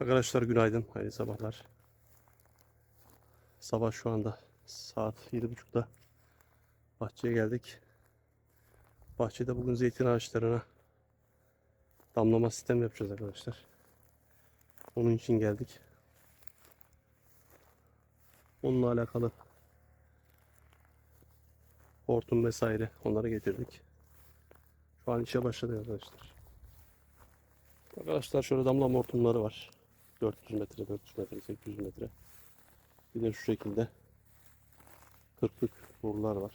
Arkadaşlar günaydın. Hayırlı sabahlar. Sabah şu anda saat 7.30'da bahçeye geldik. Bahçede bugün zeytin ağaçlarına damlama sistem yapacağız arkadaşlar. Onun için geldik. Onunla alakalı hortum vesaire onları getirdik. Şu an işe başladık arkadaşlar. Arkadaşlar şöyle damlama hortumları var. 400 metre, 400 metre, 800 metre. Bir de şu şekilde kırklık borular var.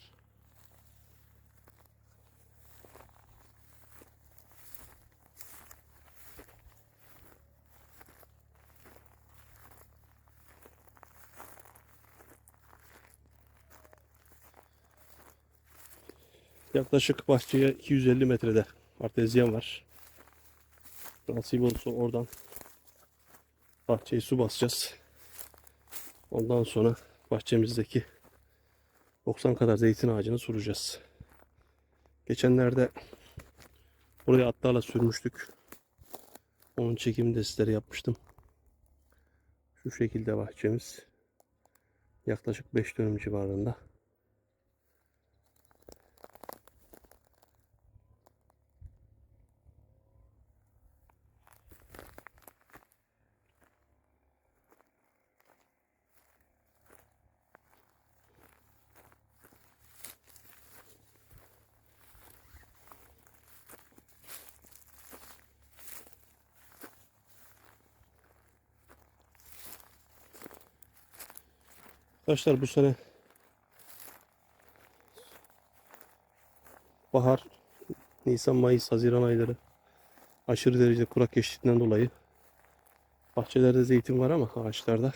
Yaklaşık bahçeye 250 metrede artezyen var. Nasip olursa oradan bahçeyi su basacağız. Ondan sonra bahçemizdeki 90 kadar zeytin ağacını süreceğiz. Geçenlerde buraya atlarla sürmüştük. Onun çekimini de sizlere yapmıştım. Şu şekilde bahçemiz. Yaklaşık 5 dönüm civarında. Arkadaşlar bu sene bahar, Nisan, Mayıs, Haziran ayları aşırı derecede kurak geçtiğinden dolayı bahçelerde zeytin var ama ağaçlarda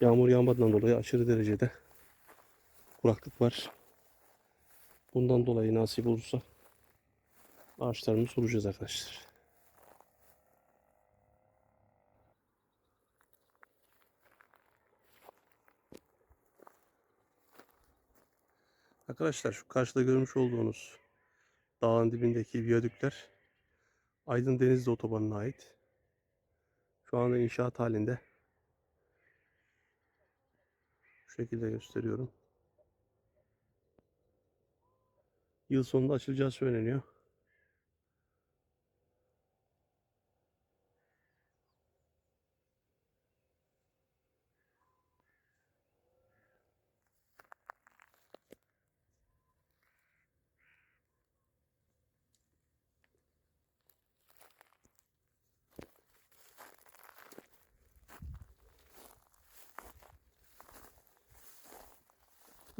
yağmur yağmadığından dolayı aşırı derecede kuraklık var. Bundan dolayı nasip olursa ağaçlarımızı soracağız arkadaşlar. Arkadaşlar şu karşıda görmüş olduğunuz dağın dibindeki viyadükler Aydın Denizli Otobanı'na ait. Şu anda inşaat halinde. Şu şekilde gösteriyorum. Yıl sonunda açılacağı söyleniyor.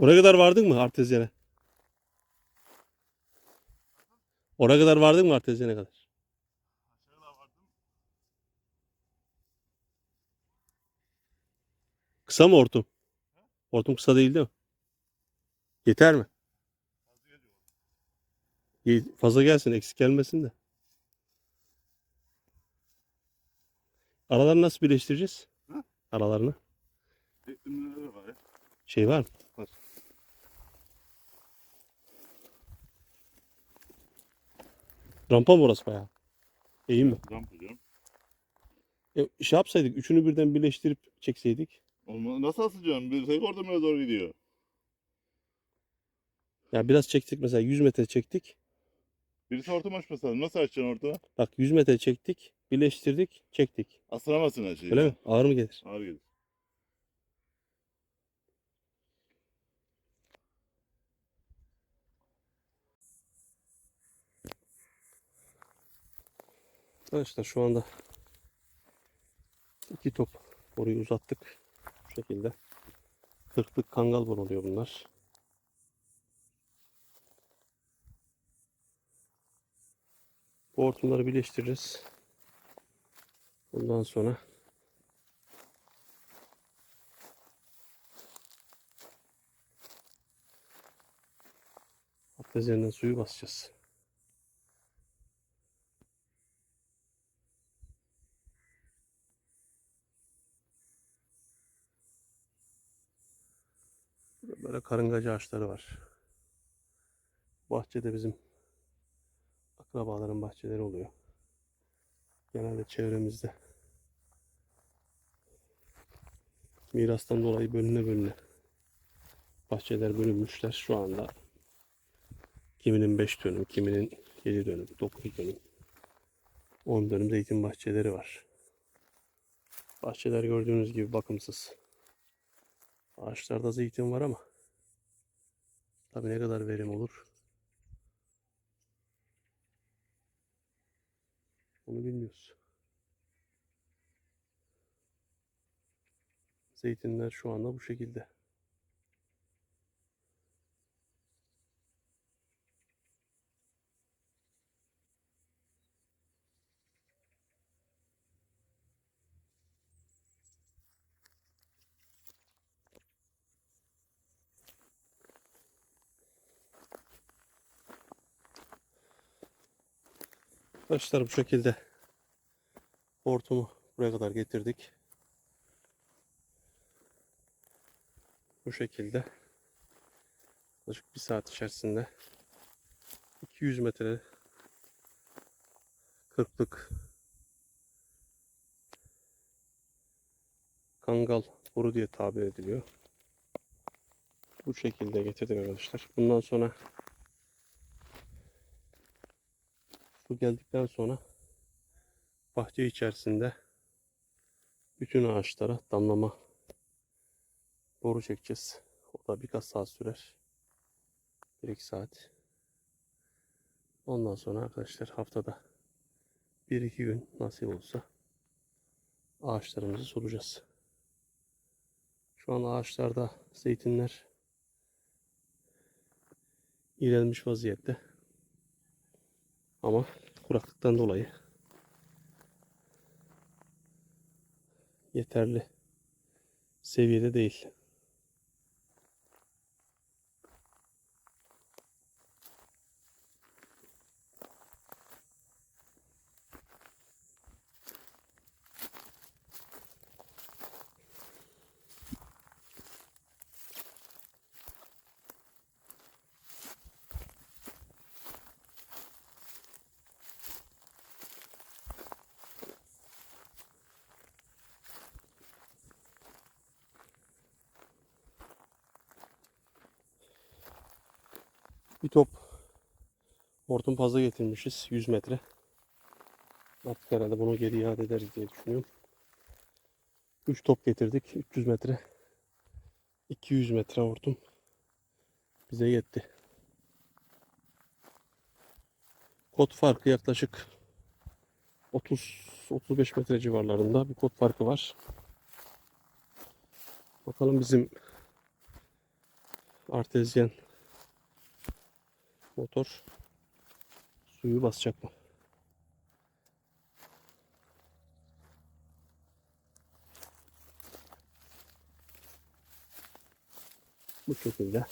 Oraya kadar vardın mı artezyene? Oraya kadar vardın mı artezyene kadar? Kısa mı hortum? Hortum kısa değil değil mi? Yeter mi? Fazla gelsin, eksik gelmesin de. Aralarını nasıl birleştireceğiz? Aralarını. Şey var mı? Rampa mı orası bayağı? İyi mi? Ramp hocam. E, şey yapsaydık, üçünü birden birleştirip çekseydik. Nasıl asacağım? Bir tek orada doğru gidiyor. Ya biraz çektik mesela 100 metre çektik. Birisi hortum açmasa nasıl açacaksın ortada? Bak 100 metre çektik, birleştirdik, çektik. Astıramazsın her şeyi. Öyle mi? Ağır mı gelir? Ağır gelir. Arkadaşlar şu anda iki top boruyu uzattık. Bu şekilde. Kırklık kangal boru oluyor bunlar. Bu hortumları birleştireceğiz. Bundan sonra Hatta üzerinden suyu basacağız. Burada Böyle karıngacı ağaçları var. Bahçede bizim akrabaların bahçeleri oluyor. Genelde çevremizde Mirastan dolayı bölüne bölüne bahçeler bölünmüşler şu anda. Kiminin 5 dönüm, kiminin 7 dönüm, 9 dönüm, 10 dönüm zeytin bahçeleri var. Bahçeler gördüğünüz gibi bakımsız. Ağaçlarda zeytin var ama tabii ne kadar verim olur onu bilmiyoruz. Zeytinler şu anda bu şekilde. Arkadaşlar bu şekilde hortumu buraya kadar getirdik. Bu şekilde yaklaşık bir saat içerisinde 200 metre kırklık kangal boru diye tabir ediliyor. Bu şekilde getirdik arkadaşlar. Bundan sonra su geldikten sonra bahçe içerisinde bütün ağaçlara damlama boru çekeceğiz. O da birkaç saat sürer. 1-2 saat. Ondan sonra arkadaşlar haftada 1-2 gün nasip olsa ağaçlarımızı solacağız. Şu an ağaçlarda zeytinler iğrenmiş vaziyette. Ama kuraklıktan dolayı yeterli seviyede değil. Bir top hortum fazla getirmişiz. 100 metre. Artık herhalde bunu geri iade ederiz diye düşünüyorum. 3 top getirdik. 300 metre. 200 metre hortum bize yetti. Kot farkı yaklaşık 30-35 metre civarlarında bir kot farkı var. Bakalım bizim artezyen motor suyu basacak mı? Bu şekilde.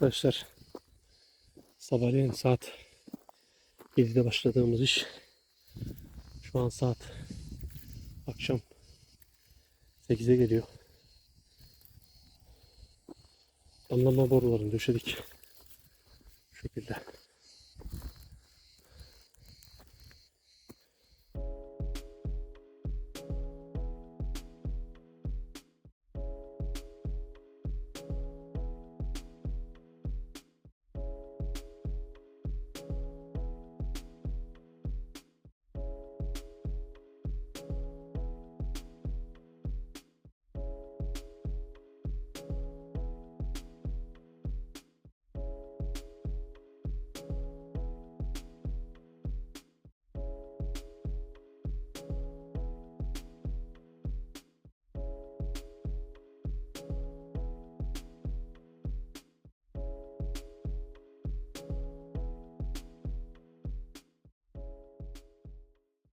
Arkadaşlar sabahleyin saat 7'de başladığımız iş şu an saat akşam 8'e geliyor. Damlama borularını döşedik. Şu şekilde.